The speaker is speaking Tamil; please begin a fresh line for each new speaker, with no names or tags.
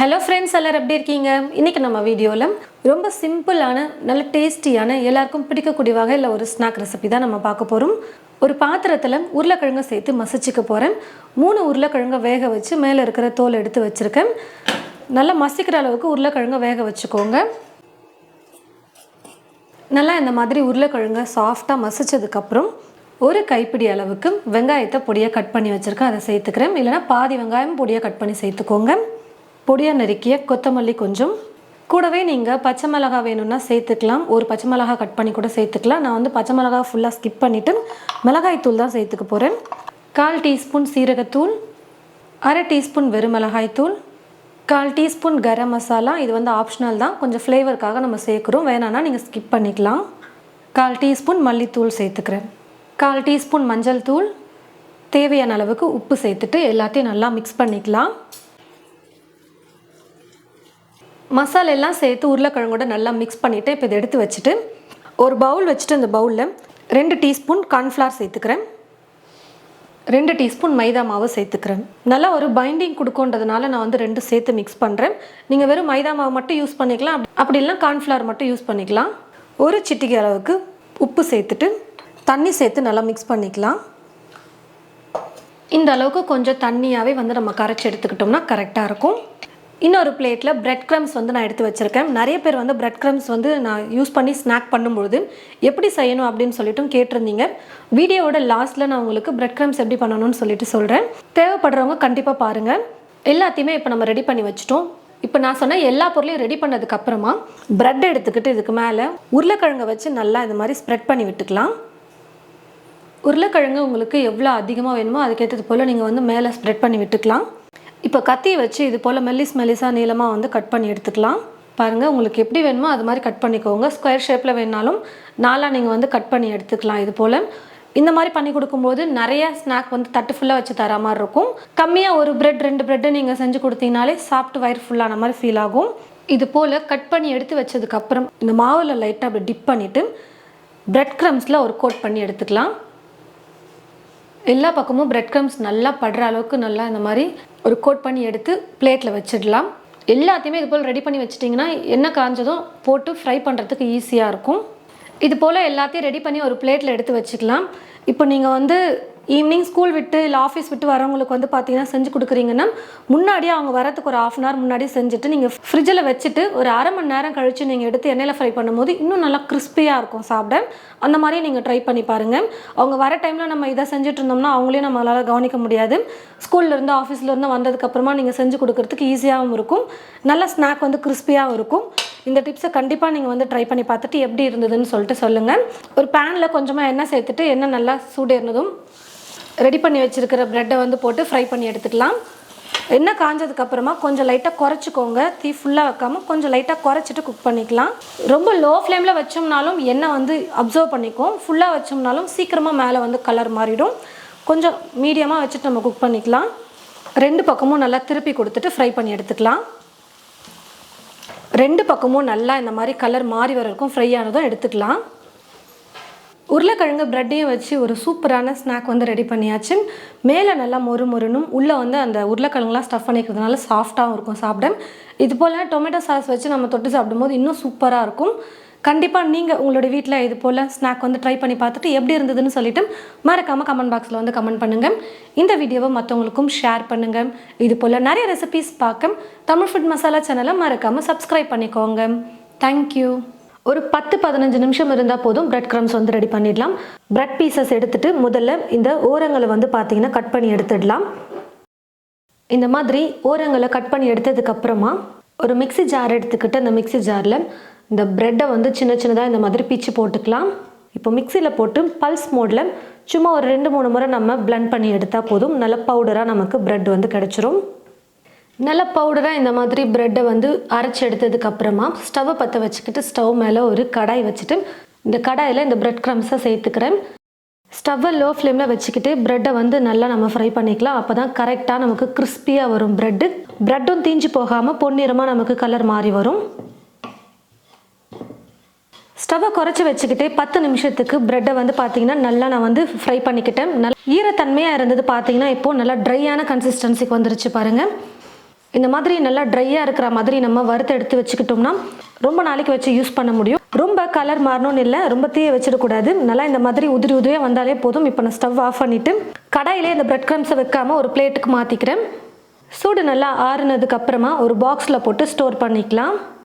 ஹலோ ஃப்ரெண்ட்ஸ் எல்லாரும் எப்படி இருக்கீங்க? இன்றைக்கி நம்ம வீடியோவில் ரொம்ப சிம்பிளான நல்ல டேஸ்டியான எல்லாருக்கும் பிடிக்கக்கூடிய வகையில் ஒரு ஸ்நாக் ரெசிபி தான் நம்ம பார்க்க போகிறோம் ஒரு பாத்திரத்தில் உருளைக்கிழங்கை சேர்த்து மசிச்சுக்க போகிறேன் மூணு உருளைக்கிழங்கை வேக வச்சு மேலே இருக்கிற தோல் எடுத்து வச்சுருக்கேன். நல்லா மசிக்கிற அளவுக்கு உருளைக்கிழங்கை வேக வச்சுக்கோங்க. நல்லா இந்த மாதிரி உருளைக்கிழங்கை சாஃப்டாக மசிச்சதுக்கப்புறம் ஒரு கைப்பிடி அளவுக்கு வெங்காயத்தை பொடியாக கட் பண்ணி வச்சுருக்கேன். அதை சேர்த்துக்கிறேன். இல்லைனா பாதி வெங்காயம் பொடியாக கட் பண்ணி சேர்த்துக்கோங்க. பொடியாக நறுக்கிய கொத்தமல்லி கொஞ்சம். கூடவே நீங்கள் பச்சை மிளகா வேணும்னா சேர்த்துக்கலாம். ஒரு பச்சை மிளகா கட் பண்ணி கூட சேர்த்துக்கலாம். நான் வந்து பச்சை மிளகா ஃபுல்லாக ஸ்கிப் பண்ணிவிட்டு மிளகாய் தூள் தான் சேர்த்துக்க போகிறேன் கால் டீஸ்பூன் சீரகத்தூள் அரை டீஸ்பூன் வெறும் மிளகாய் தூள் கால் டீஸ்பூன் கரம் மசாலா. இது வந்து ஆப்ஷனல் தான். கொஞ்சம் ஃப்ளேவருக்காக நம்ம சேர்க்குறோம். வேணான்னா நீங்கள் ஸ்கிப் பண்ணிக்கலாம். கால் டீஸ்பூன் மல்லித்தூள் சேர்த்துக்கிறேன். கால் டீஸ்பூன் மஞ்சள் தூள். தேவையான அளவுக்கு உப்பு சேர்த்துட்டு எல்லாத்தையும் நல்லா மிக்ஸ் பண்ணிக்கலாம். மசாலா எல்லாம் சேர்த்து உருளைக்கிழங்கோட நல்லா மிக்ஸ் பண்ணிவிட்டு இப்போ இதை எடுத்து வச்சுட்டு ஒரு பவுல் வச்சுட்டு அந்த பவுலில் ரெண்டு டீஸ்பூன் கார்ன்ஃப்ளவர் சேர்த்துக்கிறேன். ரெண்டு டீஸ்பூன் மைதா மாவு சேர்த்துக்கிறேன். நல்லா ஒரு பைண்டிங் கொடுக்கன்றதுனால நான் வந்து ரெண்டு சேர்த்து மிக்ஸ் பண்ணுறேன் நீங்கள் வெறும் மைதா மாவு மட்டும் யூஸ் பண்ணிக்கலாம். அப்படி- அப்படி இல்லைனா கார்ன்ஃப்ளவர் மட்டும் யூஸ் பண்ணிக்கலாம். ஒரு சிட்டிகை அளவுக்கு உப்பு சேர்த்துட்டு தண்ணி சேர்த்து நல்லா மிக்ஸ் பண்ணிக்கலாம். இந்த அளவுக்கு கொஞ்சம் தண்ணியாகவே வந்து நம்ம கரைச்சி எடுத்துக்கிட்டோம்னா கரெக்டாக இருக்கும். இன்னொரு பிளேட்டில் பிரெட் க்ரம்ஸ் வந்து நான் எடுத்து வச்சுருக்கேன். நிறைய பேர் வந்து பிரெட் க்ரம்ஸ் வந்து நான் யூஸ் பண்ணி ஸ்நாக் பண்ணும்பொழுது எப்படி செய்யணும் அப்படின்னு சொல்லிட்டும் கேட்டிருந்தீங்க. வீடியோவோட லாஸ்ட்டில் நான் உங்களுக்கு பிரெட் க்ரம்ஸ் எப்படி பண்ணணும்னு சொல்லிட்டு சொல்கிறேன் தேவைப்படுறவங்க கண்டிப்பாக பாருங்கள் எல்லாத்தையுமே இப்போ நம்ம ரெடி பண்ணி வச்சுட்டோம். இப்போ நான் சொன்ன எல்லா பொருளையும் ரெடி பண்ணதுக்கு அப்புறமா பிரெட் எடுத்துக்கிட்டு இதுக்கு மேலே உருளைக்கிழங்கை வச்சு நல்லா இந்த மாதிரி ஸ்ப்ரெட் பண்ணி விட்டுக்கலாம். உருளைக்கிழங்கு உங்களுக்கு எவ்வளோ அதிகமாக வேணுமோ அதுக்கேற்றது போல் நீங்கள் வந்து மேலே ஸ்ப்ரெட் பண்ணி விட்டுக்கலாம். இப்போ கத்தியை வச்சு இது போல் மெல்லிஸ் மெல்லிஸாக நீளமாக வந்து கட் பண்ணி எடுத்துக்கலாம். பாருங்கள் உங்களுக்கு எப்படி வேணுமோ அது மாதிரி கட் பண்ணிக்கோங்க. ஸ்கொயர் ஷேப்பில் வேணாலும் நாலாக நீங்கள் வந்து கட் பண்ணி எடுத்துக்கலாம் இது போல். இந்த மாதிரி பண்ணி கொடுக்கும்போது நிறைய ஸ்நாக் வந்து தட்டு ஃபுல்லாக வச்சு தர மாதிரி இருக்கும். கம்மியாக ஒரு பிரெட் ரெண்டு பிரெட்டு நீங்கள் செஞ்சு கொடுத்தீங்கனாலே சாப்பிட்டு வயிறு ஃபுல்லான மாதிரி ஃபீல் ஆகும். இது போல் கட் பண்ணி எடுத்து வச்சதுக்கப்புறம் இந்த மாவில் லைட்டாக அப்படி டிப் பண்ணிவிட்டு பிரெட் க்ரம்ஸில் ஒரு கோட் பண்ணி எடுத்துக்கலாம். எல்லா பக்கமும் பிரெட் க்ரம்ஸ் நல்லா படுற அளவுக்கு நல்லா இந்த மாதிரி ஒரு கோட் பண்ணி எடுத்து பிளேட்டில் வச்சிடலாம். எல்லாத்தையுமே இது போல் ரெடி பண்ணி வச்சிட்டிங்கன்னா எண்ணெய் காஞ்சதும் போட்டு ஃப்ரை பண்ணுறதுக்கு ஈஸியாக இருக்கும். இது போல் எல்லாத்தையும் ரெடி பண்ணி ஒரு பிளேட்டில் எடுத்து வச்சுக்கலாம். இப்போ நீங்கள் வந்து ஈவினிங் ஸ்கூல் விட்டு இல்லை ஆஃபீஸ் விட்டு வரவங்களுக்கு வந்து பார்த்தீங்கன்னா செஞ்சு கொடுக்குறீங்கன்னா முன்னாடியே அவங்க வரத்துக்கு ஒரு ஆஃப் அன் ஹவர் முன்னாடி செஞ்சுட்டு நீங்கள் ஃப்ரிட்ஜில் வச்சுட்டு ஒரு அரை மணி நேரம் கழித்து நீங்கள் எடுத்து எண்ணெயில் ஃப்ரை பண்ணும்போது இன்னும் நல்லா கிறிஸ்பியாக இருக்கும் சாப்பிட. அந்த மாதிரி நீங்கள் ட்ரை பண்ணி பாருங்கள் அவங்க வர டைமில் நம்ம இதை செஞ்சுட்டு இருந்தோம்னா அவங்களையும் நம்மளால் கவனிக்க முடியாது. ஸ்கூல்லேருந்து ஆஃபீஸ்லேருந்து வந்ததுக்கப்புறமா நீங்கள் செஞ்சு கொடுக்கறதுக்கு ஈஸியாகவும் இருக்கும். நல்ல ஸ்நாக் வந்து கிறிஸ்பியாகவும் இருக்கும். இந்த டிப்ஸை கண்டிப்பாக நீங்கள் வந்து ட்ரை பண்ணி பார்த்துட்டு எப்படி இருந்ததுன்னு சொல்லிட்டு சொல்லுங்கள் ஒரு பேனில் கொஞ்சமாக எண்ணெய் சேர்த்துட்டு எண்ணெய் நல்லா சூடேறினதும் ரெடி பண்ணி வச்சுருக்கிற ப்ரெட்டை வந்து போட்டு ஃப்ரை பண்ணி எடுத்துக்கலாம். எண்ணெய் காஞ்சதுக்கப்புறமா கொஞ்சம் லைட்டாக குறைச்சிக்கோங்க. தீ ஃபுல்லாக வைக்காமல் கொஞ்சம் லைட்டாக குறைச்சிட்டு குக் பண்ணிக்கலாம். ரொம்ப லோ ஃப்ளேமில் வச்சோம்னாலும் எண்ணெய் வந்து அப்சர்வ் பண்ணிக்கும். ஃபுல்லாக வச்சோம்னாலும் சீக்கிரமாக மேலே வந்து கலர் மாறிடும். கொஞ்சம் மீடியமாக வச்சுட்டு நம்ம குக் பண்ணிக்கலாம். ரெண்டு பக்கமும் நல்லா திருப்பி கொடுத்துட்டு ஃப்ரை பண்ணி எடுத்துக்கலாம். ரெண்டு பக்கமும் நல்லா இந்த மாதிரி கலர் மாறி வர வரைக்கும் ஃப்ரை ஆனதும் எடுத்துக்கலாம். உருளைக்கிழங்கு ப்ரெட்டையும் வச்சு ஒரு சூப்பரான ஸ்நாக் வந்து ரெடி பண்ணியாச்சு. மேலே நல்லா மொறு மொறுனும் உள்ளே வந்து அந்த உருளைக்கிழங்குலாம் ஸ்டஃப் பண்ணிக்கிறதுனால சாஃப்டாகவும் இருக்கும் சாப்பிட. இது போல் டொமேட்டோ சாஸ் வச்சு நம்ம தொட்டு சாப்பிடும்போது இன்னும் சூப்பராக இருக்கும். கண்டிப்பாக நீங்கள் உங்களோட வீட்டில் இது போல் ஸ்நாக் வந்து ட்ரை பண்ணி பார்த்துட்டு எப்படி இருந்ததுன்னு சொல்லிட்டு மறக்காமல் கமெண்ட் பாக்ஸில் வந்து கமெண்ட் பண்ணுங்கள் இந்த வீடியோவை மற்றவங்களுக்கும் ஷேர் பண்ணுங்கள் இது போல் நிறைய ரெசிபீஸ் பார்க்க தமிழ் ஃபுட் மசாலா சேனலை மறக்காமல் சப்ஸ்கிரைப் பண்ணிக்கோங்க. தேங்க்யூ ஒரு பத்து பதினஞ்சு நிமிஷம் இருந்தால் போதும் பிரெட் க்ரம்ஸ் வந்து ரெடி பண்ணிடலாம். பிரெட் பீசஸ் எடுத்துட்டு முதல்ல இந்த ஓரங்களை வந்து பார்த்தீங்கன்னா கட் பண்ணி எடுத்துடலாம். இந்த மாதிரி ஓரங்களை கட் பண்ணி எடுத்ததுக்கப்புறமா ஒரு மிக்ஸி ஜார் எடுத்துக்கிட்டு அந்த மிக்ஸி ஜாரில் இந்த ப்ரெட்டை வந்து சின்ன சின்னதாக இந்த மாதிரி பிச்சு போட்டுக்கலாம். இப்போ மிக்சியில் போட்டு பல்ஸ் மோடில் சும்மா ஒரு ரெண்டு மூணு முறை நம்ம blend பண்ணி எடுத்தால் போதும். நல்ல பவுடராக நமக்கு ப்ரெட் வந்து கிடச்சிரும். நல்ல பவுடராக இந்த மாதிரி ப்ரெட்டை வந்து அரைச்சி எடுத்ததுக்கப்புறமா ஸ்டவ்வை பற்ற வச்சுக்கிட்டு ஸ்டவ் மேலே ஒரு கடாய் வச்சுட்டு இந்த கடாயில் இந்த ப்ரெட் க்ரம்ஸை சேர்த்துக்கிறேன். ஸ்டவ்வை லோ ஃப்ளேமில் வச்சுக்கிட்டு ப்ரெட்டை வந்து நல்லா நம்ம ஃப்ரை பண்ணிக்கலாம். அப்போ தான் கரெக்டாக நமக்கு கிறிஸ்பியாக வரும் ப்ரெட்டு ப்ரெட்டும் தீஞ்சு போகாமல் பொன்னிறமாக நமக்கு கலர் மாறி வரும். ஸ்டவ்வை குறைச்சி வச்சுக்கிட்டு பத்து நிமிஷத்துக்கு ப்ரெட்டை வந்து பார்த்தீங்கன்னா நல்லா நான் வந்து ஃப்ரை பண்ணிக்கிட்டேன். நல்லா ஈரத்தன்மையாக இருந்தது பார்த்தீங்கன்னா இப்போது நல்லா ட்ரையான கன்சிஸ்டன்சிக்கு வந்துருச்சு பாருங்கள் இந்த மாதிரி நல்லா ட்ரையாக இருக்கிற மாதிரி நம்ம வறுத்து எடுத்து வச்சுக்கிட்டோம்னா ரொம்ப நாளைக்கு வச்சு யூஸ் பண்ண முடியும். ரொம்ப கலர் மாறணும்னு இல்லை ரொம்ப தீய வச்சிடக்கூடாது. நல்லா இந்த மாதிரி உதிரி உதிரியாக வந்தாலே போதும். இப்போ நான் ஸ்டவ் ஆஃப் பண்ணிவிட்டு கடாயிலே இந்த பிரெட் க்ரம்ஸை வைக்காமல் ஒரு பிளேட்டுக்கு மாற்றிக்கிறேன் சூடு நல்லா ஆறுனதுக்கு அப்புறமா ஒரு பாக்ஸில் போட்டு ஸ்டோர் பண்ணிக்கலாம்.